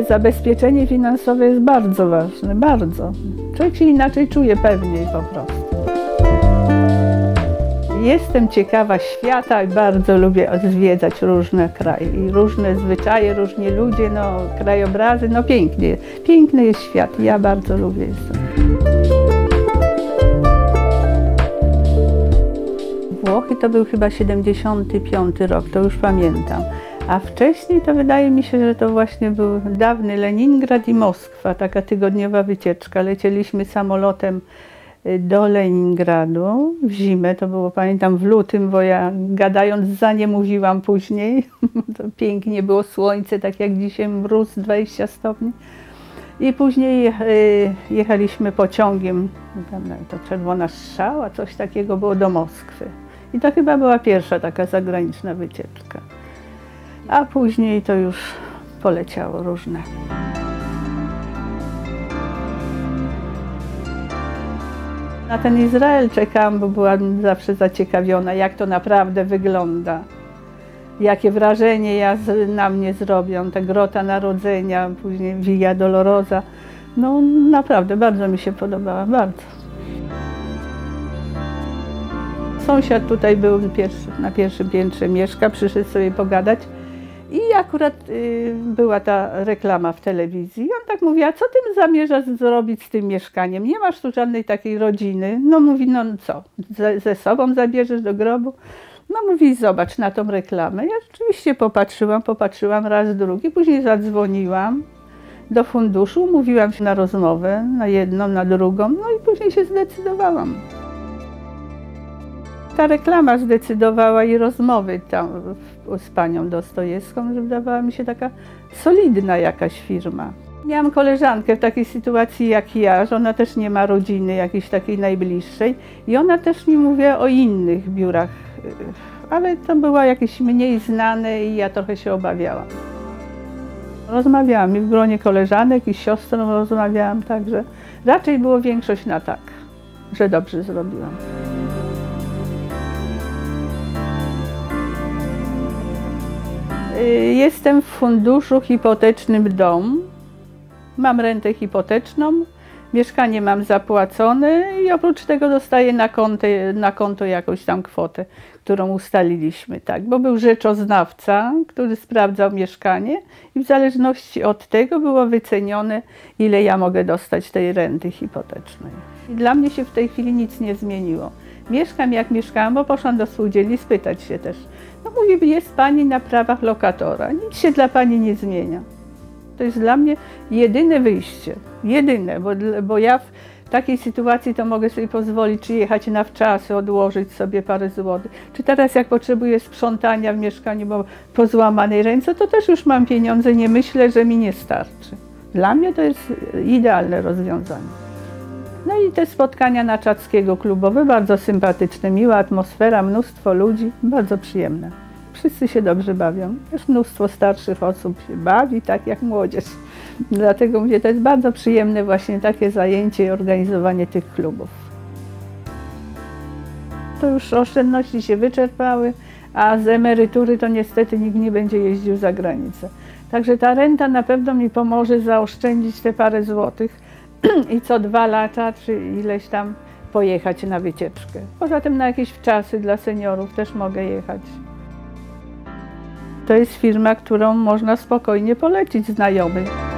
te zabezpieczenie finansowe jest bardzo ważne, bardzo. Człowiek się inaczej czuje pewniej po prostu. Jestem ciekawa świata i bardzo lubię zwiedzać różne kraje i różne zwyczaje, różni ludzie, no, krajobrazy, no pięknie. Piękny jest świat ja bardzo lubię. Włochy to był chyba 75 rok, to już pamiętam. A wcześniej to wydaje mi się, że to właśnie był dawny Leningrad i Moskwa, taka tygodniowa wycieczka. Lecieliśmy samolotem y, do Leningradu w zimę, to było pamiętam w lutym, bo ja gadając za nie mówiłam później. to pięknie było słońce, tak jak dzisiaj mróz 20 stopni. I później y, jechaliśmy pociągiem, to Czerwona Strzała, coś takiego było do Moskwy. I to chyba była pierwsza taka zagraniczna wycieczka. A później to już poleciało różne. Na ten Izrael czekałam, bo byłam zawsze zaciekawiona, jak to naprawdę wygląda. Jakie wrażenie ja, na mnie zrobią, ta grota narodzenia, później Via Dolorosa. No naprawdę, bardzo mi się podobała, bardzo. Sąsiad tutaj był pierwszy, na pierwszym piętrze mieszka, przyszedł sobie pogadać. I akurat y, była ta reklama w telewizji. I on tak mówi, a co ty zamierzasz zrobić z tym mieszkaniem? Nie masz tu żadnej takiej rodziny. No mówi, no co, ze, ze sobą zabierzesz do grobu? No mówi, zobacz na tą reklamę. Ja rzeczywiście popatrzyłam, popatrzyłam raz, drugi, później zadzwoniłam do funduszu, mówiłam się na rozmowę, na jedną, na drugą, no i później się zdecydowałam ta reklama zdecydowała i rozmowy tam z panią Dostojewską, że wydawała mi się taka solidna jakaś firma. Miałam koleżankę w takiej sytuacji jak ja, że ona też nie ma rodziny jakiejś takiej najbliższej i ona też mi mówiła o innych biurach, ale to była jakieś mniej znane i ja trochę się obawiałam. Rozmawiałam i w gronie koleżanek i siostrą rozmawiałam, także raczej było większość na tak, że dobrze zrobiłam. Jestem w funduszu hipotecznym dom. Mam rentę hipoteczną, mieszkanie mam zapłacone i oprócz tego dostaję na konto, na konto jakąś tam kwotę, którą ustaliliśmy, tak, bo był rzeczoznawca, który sprawdzał mieszkanie i w zależności od tego było wycenione, ile ja mogę dostać tej renty hipotecznej. I dla mnie się w tej chwili nic nie zmieniło. Mieszkam jak mieszkałam, bo poszłam do spółdzielni spytać się też. No mówi, jest Pani na prawach lokatora, nic się dla Pani nie zmienia. To jest dla mnie jedyne wyjście, jedyne, bo, bo ja w takiej sytuacji to mogę sobie pozwolić, czy jechać na wczasy, odłożyć sobie parę złotych. Czy teraz jak potrzebuję sprzątania w mieszkaniu, bo po złamanej ręce, to też już mam pieniądze, nie myślę, że mi nie starczy. Dla mnie to jest idealne rozwiązanie. I te spotkania na Czackiego klubowe, bardzo sympatyczne, miła atmosfera, mnóstwo ludzi, bardzo przyjemne. Wszyscy się dobrze bawią. Też mnóstwo starszych osób się bawi, tak jak młodzież. Dlatego mówię, to jest bardzo przyjemne właśnie takie zajęcie i organizowanie tych klubów. To już oszczędności się wyczerpały, a z emerytury to niestety nikt nie będzie jeździł za granicę. Także ta renta na pewno mi pomoże zaoszczędzić te parę złotych i co dwa lata, czy ileś tam pojechać na wycieczkę. Poza tym na jakieś wczasy dla seniorów też mogę jechać. To jest firma, którą można spokojnie polecić znajomych.